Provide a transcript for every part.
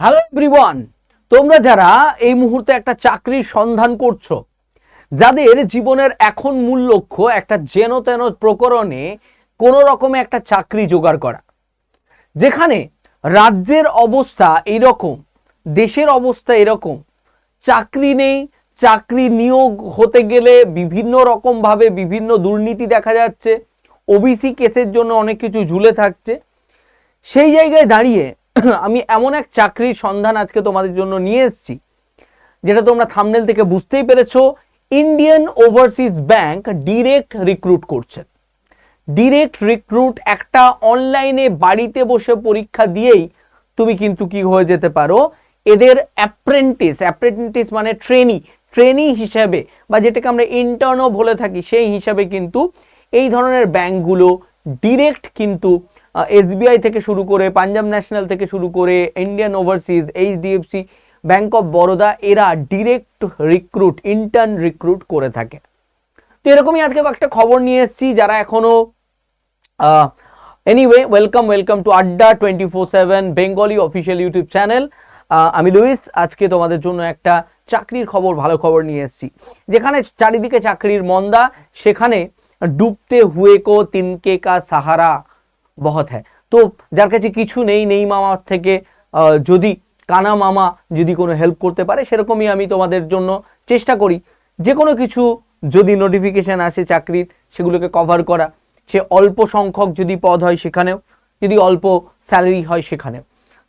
Hello everyone তোমরা যারা এই মুহূর্তে একটা চাকরির সন্ধান করছ, যাদের জীবনের এখন মূল লক্ষ্য একটা যেন তেন প্রকরণে কোনো রকমে একটা চাকরি জোগাড় করা, যেখানে রাজ্যের অবস্থা এইরকম দেশের অবস্থা এরকম, চাকরি নেই, চাকরি নিয়োগ হতে গেলে বিভিন্ন রকমভাবে বিভিন্ন দুর্নীতি দেখা যাচ্ছে, ওবিসি কেসের জন্য অনেক কিছু ঝুলে থাকছে, সেই জায়গায় দাঁড়িয়ে আমি এমন এক চাকরির সন্ধান আজকে তোমাদের জন্য নিয়ে এসেছি, যেটা তোমরা থামনেল থেকে বুঝতেই পেরেছ Indian Overseas Bank direct recruit করছে। ডিরেক্ট রিক্রুট একটা অনলাইনে বাড়িতে বসে পরীক্ষা দিয়েই তুমি কিন্তু কি হয়ে যেতে পারো, এদের অ্যাপ্রেন্টিস অ্যাপ্রেন্টিস মানে ট্রেনি ট্রেনি হিসাবে, বা যেটাকে আমরা ইন্টার্নও বলে থাকি, সেই হিসাবে কিন্তু এই ধরনের ব্যাংকগুলো ডিরেক্ট কিন্তু এসবিআই থেকে শুরু করে পাঞ্জাব ন্যাশনাল থেকে শুরু করে Indian Overseas HDFC Bank of Baroda এরা ডিরেক্ট রিক্রুট ইন্টার্ন রিক্রুট করে থাকে। তো এরকমই আজকে একটা খবর নিয়ে এসেছি, যারা এখনও anyway welcome welcome to Adda twenty four seven Bengali official YouTube channel আমি লুইস, আজকে তোমাদের জন্য একটা চাকরির খবর, ভালো খবর নিয়ে এসেছি। যেখানে চারিদিকে চাকরির মন্দা, সেখানে ডুবতে হুয়ে কো তিনকে কা সাহারা বহত হ্যায়। তো যার কাছে কিছু নেই নেই মামার থেকে যদি কানা মামা যদি কোনো হেল্প করতে পারে, সেরকমই আমি তোমাদের জন্য চেষ্টা করি। যে কোনো কিছু যদি নোটিফিকেশান আসে চাকরির, সেগুলোকে কভার করা। সে অল্প সংখ্যক যদি পদ হয় সেখানেও, যদি অল্প স্যালারি হয় সেখানেও।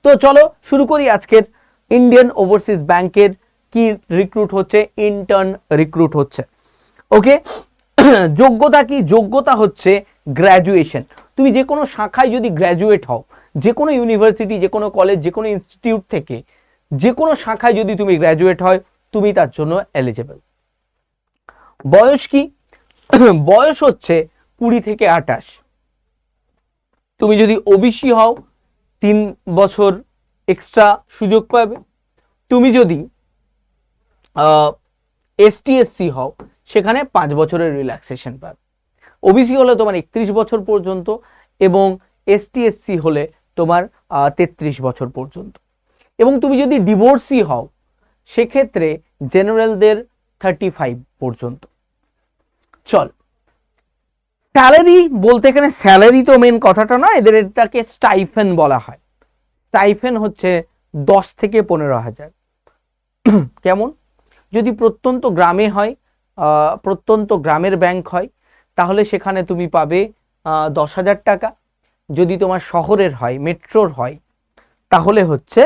তো চলো শুরু করি আজকের। ইন্ডিয়ান ওভারসিজ ব্যাংকের কি রিক্রুট হচ্ছে? ইন্টার্ন রিক্রুট হচ্ছে। ওকে যোগ্যতা কি? যোগ্যতা হচ্ছে গ্র্যাজুয়েশন তুমি যে কোনো শাখায় যদি গ্র্যাজুয়েট হও যে কোনো ইউনিভার্সিটি যে কোনো কলেজ যে কোনো ইনস্টিটিউট থেকে যে কোনো শাখায় যদি তুমি গ্র্যাজুয়েট হয়, তুমি তার জন্য এলিজেবল বয়স কি? বয়স হচ্ছে কুড়ি থেকে আটাশ তুমি যদি ওবিসি হও, তিন বছর এক্সট্রা সুযোগ পাবে। তুমি যদি এসটি এসসি হও সেখানে পাঁচ বছরের রিল্যাক্সেশন পাবে। ওবিসি হলে তোমার একত্রিশ বছর পর্যন্ত এবং এসটি এসসি হলে তোমার তেত্রিশ বছর পর্যন্ত। এবং তুমি যদি ডিভোর্সি হও, সেক্ষেত্রে জেনারেলদের থার্টি ফাইভ পর্যন্ত। চল। স্যালারি বলতে এখানে স্যালারি তো মেন কথাটা নয়, এদের এটাকে স্টাইফেন বলা হয়। স্টাইফেন হচ্ছে দশ থেকে পনেরো হাজার। কেমন? যদি প্রত্যন্ত গ্রামে হয় প্রত্যন্ত গ্রামের ব্যাংক হয়, তাহলে সেখানে তুমি পাবে দশ হাজার টাকা। যদি তোমার শহরের হয় মেট্রোর হয়, তাহলে হচ্ছে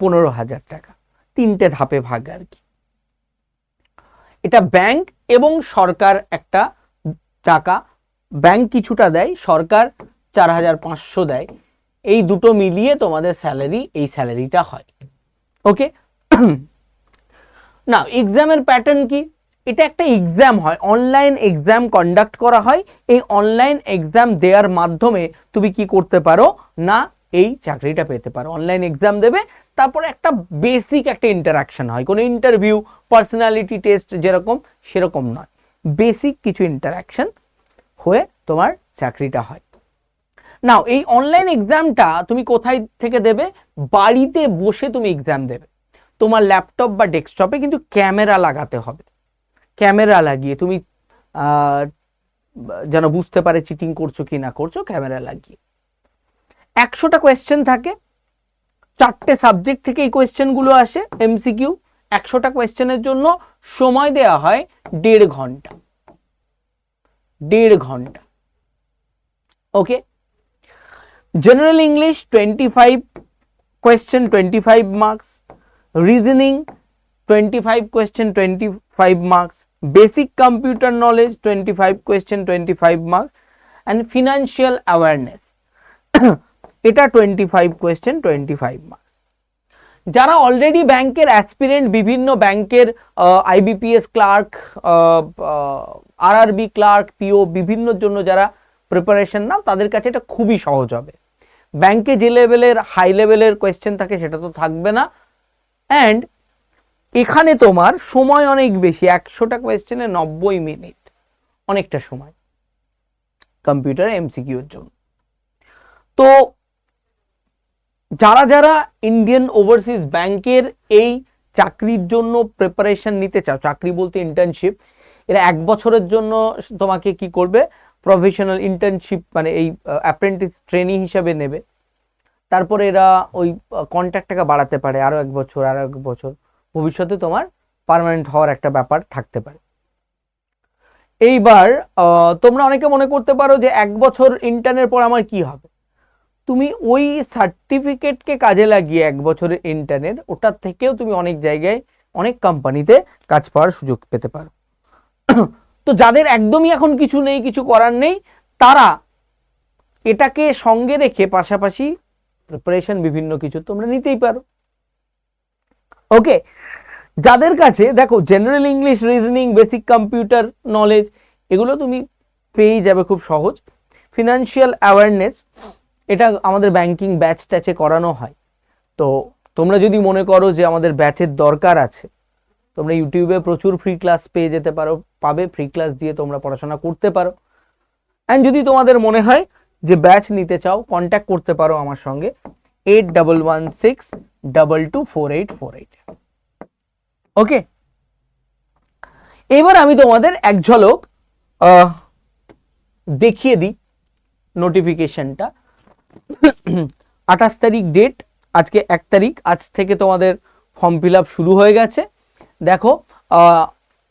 পনেরো হাজার টাকা। তিনটে ধাপে ভাগ আর কি। এটা ব্যাংক এবং সরকার একটা টাকা। ব্যাংক কিছুটা দেয়, সরকার চার হাজার পাঁচশো দেয়। এই দুটো মিলিয়ে তোমাদের স্যালারি এই স্যালারিটা হয়। ওকে না এক্সামের প্যাটার্ন কি? এটা একটা এক্সাম হয়। অনলাইন এক্সাম কন্ডাক্ট করা হয়। এই অনলাইন এক্সাম দেওয়ার মাধ্যমে তুমি কি করতে পারো? না, এই চাকরিটা পেতে পারো। অনলাইন এক্সাম দেবে, তারপরে একটা বেসিক একটা ইন্টারাকশন হয়। কোনো ইন্টারভিউ পার্সোনালিটি টেস্ট যেরকম, সেরকম নয়। বেসিক কিছু ইন্টারাকশন হয়ে তোমার চাকরিটা হয়। নাও এই অনলাইন এক্সামটা তুমি কোথায় থেকে দেবে? বাড়িতে বসে তুমি এক্সাম দেবে। তোমার ল্যাপটপ বা ডেস্কটপে কিন্তু ক্যামেরা লাগাতে হবে। ক্যামেরা লাগিয়ে তুমি যেন বুঝতে পারে চিটিং করছ কি না করছ, ক্যামেরা লাগিয়ে। একশোটা কোয়েশ্চেন থাকে, চারটে সাবজেক্ট থেকে এই কোয়েশ্চেনগুলো আসে এমসিকিউ একশোটা কোয়েশ্চেনের জন্য সময় দেওয়া হয় দেড় ঘণ্টা। দেড় ঘণ্টা। Okay general English twenty five question twenty five marks reasoning twenty five question twenty five marks basic computer knowledge twenty five question twenty five marks and financial awareness এটা twenty five question twenty five marks যারা already ব্যাংকের aspirant বিভিন্ন ব্যাংকের IBPS clerk RRB clerk PO বিভিন্নর জন্য যারা preparation নাও, তাদের কাছে এটা খুবই সহজ হবে। ব্যাংকে যে লেভেলের হাই লেভেলের কোয়েশ্চেন থাকে, সেটা তো থাকবে না। অ্যান্ড এখানে তোমার সময় অনেক বেশি, একশোটা কোয়েশ্চেনে নব্বই মিনিট, অনেকটা সময়। কম্পিউটার এমসিকিউর জন্য। তো যারা যারা ইন্ডিয়ান ওভারসিজ ব্যাংকের এই চাকরির জন্য প্রিপারেশন নিতে চাও, চাকরি বলতে ইন্টার্নশিপ এরা এক বছরের জন্য তোমাকে কি করবে? প্রফেশনাল ইন্টার্নশিপ মানে এই অ্যাপ্রেন্টিস ট্রেনিং হিসাবে নেবে। তারপরে এরা ওই কন্ট্যাক্টটাকে বাড়াতে পারে আরও এক বছর আরও এক বছর। ভবিষ্যতে তোমার পার্মানেন্ট হওয়ার একটা ব্যাপার থাকতে পারে। এইবার তোমরা অনেকে মনে করতে পারো যে এক বছর ইন্টার্নের পর আমার কি হবে? তুমি ওই সার্টিফিকেটকে কাজে লাগিয়ে এক বছরের ইন্টার্নের ওটার থেকেও তুমি অনেক জায়গায় অনেক কোম্পানিতে কাজ পাওয়ার সুযোগ পেতে পারো। তো যাদের একদমই এখন কিছু নেই, কিছু করার নেই, তারা এটাকে সঙ্গে রেখে পাশাপাশি প্রিপারেশন বিভিন্ন কিছু তোমরা নিতেই পারো। ওকে যাদের কাছে, দেখো general English reasoning basic computer knowledge এগুলো তুমি পেয়েই যাবে খুব সহজ। ফিনান্সিয়াল অ্যাওয়ারনেস এটা আমাদের ব্যাংকিং ব্যাচ ট্যাচে করানো হয়। তো তোমরা যদি মনে করো যে আমাদের ব্যাচের দরকার আছে, তোমরা ইউটিউবে প্রচুর ফ্রি ক্লাস পেয়ে যেতে পারো, পাবে ফ্রি ক্লাস দিয়ে তোমরা পড়াশোনা করতে পারো। অ্যান্ড যদি তোমাদের মনে হয় যে ব্যাচ নিতে চাও কন্ট্যাক্ট করতে পারো আমার সঙ্গে। Eight double one six double two four eight four eight okay এবার আমি তোমাদের এক ঝলক দেখিয়ে দিই নোটিফিকেশনটা আঠাশ তারিখ ডেট আজকে এক তারিখ, আজ থেকে তোমাদের ফর্ম ফিল আপ শুরু হয়ে গেছে। দেখো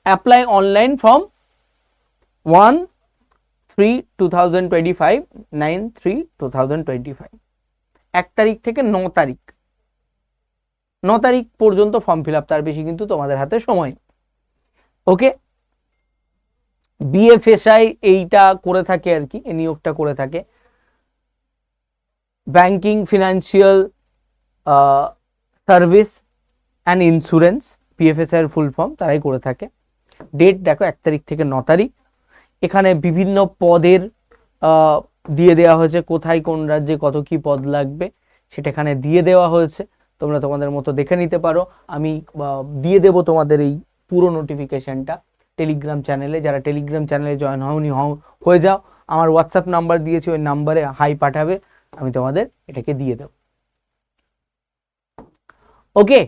apply online form one three two thousand twenty five nine three two thousand twenty five এক তারিখ থেকে ন তারিখ। ন তারিখ পর্যন্ত ফর্ম ফিল আপ তার বেশি কিন্তু তোমাদের হাতে সময়। ওকে বিএফএসআই এইটা করে থাকে আর কি, এই নিয়োগটা করে থাকে। Banking financial service and insurance PFSI এর ফুল ফর্ম তারাই করে থাকে। ডেট দেখো, এক তারিখ থেকে ন তারিখ। এখানে বিভিন্ন পদের দিয়ে দেওয়া হয়েছে, কোথায় কোন রাজ্যে কত কি পদ লাগবে, সেটা এখানে দিয়ে দেওয়া হয়েছে। তোমরা তোমাদের মতো দেখে নিতে পারো। আমি দিয়ে দেব তোমাদের এই পুরো নোটিফিকেশনটা টেলিগ্রাম চ্যানেলে যারা টেলিগ্রাম চ্যানেলে জয়েন হওনি, হও, হয়ে যাও। আমার হোয়াটসঅ্যাপ নাম্বার দিয়েছি, ওই নাম্বারে হাই পাঠাবে। আমি তোমাদের এটাকে দিয়ে দেব। ওকে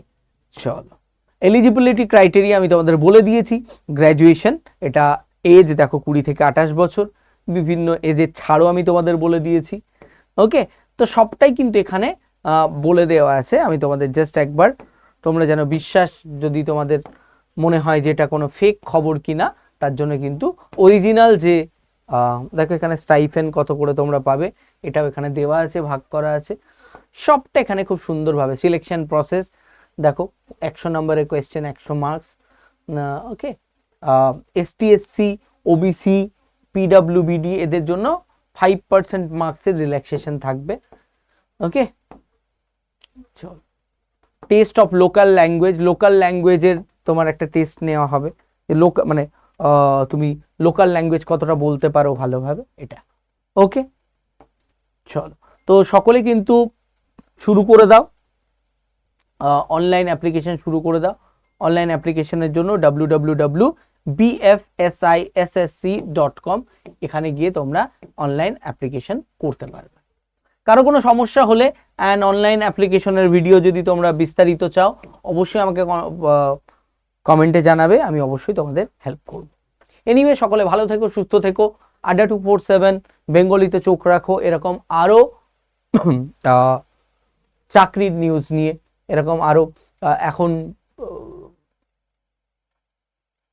চলো। এলিজিবিলিটি ক্রাইটেরিয়া আমি তোমাদের বলে দিয়েছি। গ্র্যাজুয়েশন এটা এজ দেখো কুড়ি থেকে আঠাশ বছর। বিভিন্ন এজের ছাড়ও আমি তোমাদের বলে দিয়েছি। ওকে তো সবটাই কিন্তু এখানে বলে দেওয়া আছে। আমি তোমাদের জাস্ট একবার, তোমরা যেন বিশ্বাস যদি তোমাদের মনে হয় যে এটা কোনো ফেক খবর কিনা, তার জন্য কিন্তু অরিজিনাল যে দেখো এখানে স্টাইফেন কত করে তোমরা পাবে, এটাও এখানে দেওয়া আছে, ভাগ করা আছে। সবটা এখানে খুব সুন্দরভাবে সিলেকশন প্রসেস দেখো একশো নম্বরের কোয়েশ্চেন একশো marks okay ST SC OBC PWBD এদের জন্য ফাইভ পার্সেন্ট মার্কসের রিল্যাক্সেশন থাকবে okay test of local language local ল্যাঙ্গুয়েজের তোমার একটা টেস্ট নেওয়া হবে। লোক মানে তুমি লোকাল ল্যাঙ্গুয়েজ কতটা বলতে পারো ভালোভাবে, এটা। ওকে চলো। তো সকলে কিন্তু শুরু করে দাও। অনলাইন অ্যাপ্লিকেশন শুরু করে দাও। অনলাইন অ্যাপ্লিকেশনের জন্য W W W BFSISSC dot com এখানে গিয়ে তোমরা অনলাইন অ্যাপ্লিকেশন করতে পারবে। কারও কোনো সমস্যা হলে অ্যান্ড অনলাইন অ্যাপ্লিকেশনের ভিডিও যদি তোমরা বিস্তারিত চাও, অবশ্যই আমাকে কমেন্টে জানাবে, আমি অবশ্যই তোমাদের হেল্প করব। এনিওয়ে সকলে ভালো থেকো, সুস্থ থেকো, আড্ডা টু ফোর সেভেন, বেঙ্গলিতে চোখ রাখো, এরকম আরও চাকরির নিউজ নিয়ে, এরকম আরও এখন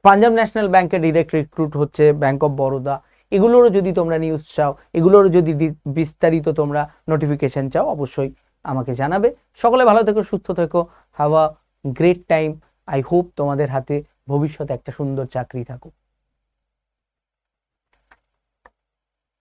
পাঞ্জাব ন্যাশনাল ব্যাংকে ডিরেক্ট রিক্রুট হচ্ছে ব্যাংক অফ বরোদা এগুলোরও যদি তোমরা নিউজ চাও, এগুলোরও যদি বিস্তারিত তোমরা নোটিফিকেশান চাও, অবশ্যই আমাকে জানাবে। সকলে ভালো থেকো, সুস্থ থেকো। Have a great time I hope তোমাদের হাতে ভবিষ্যতে একটা সুন্দর চাকরি থাকুক।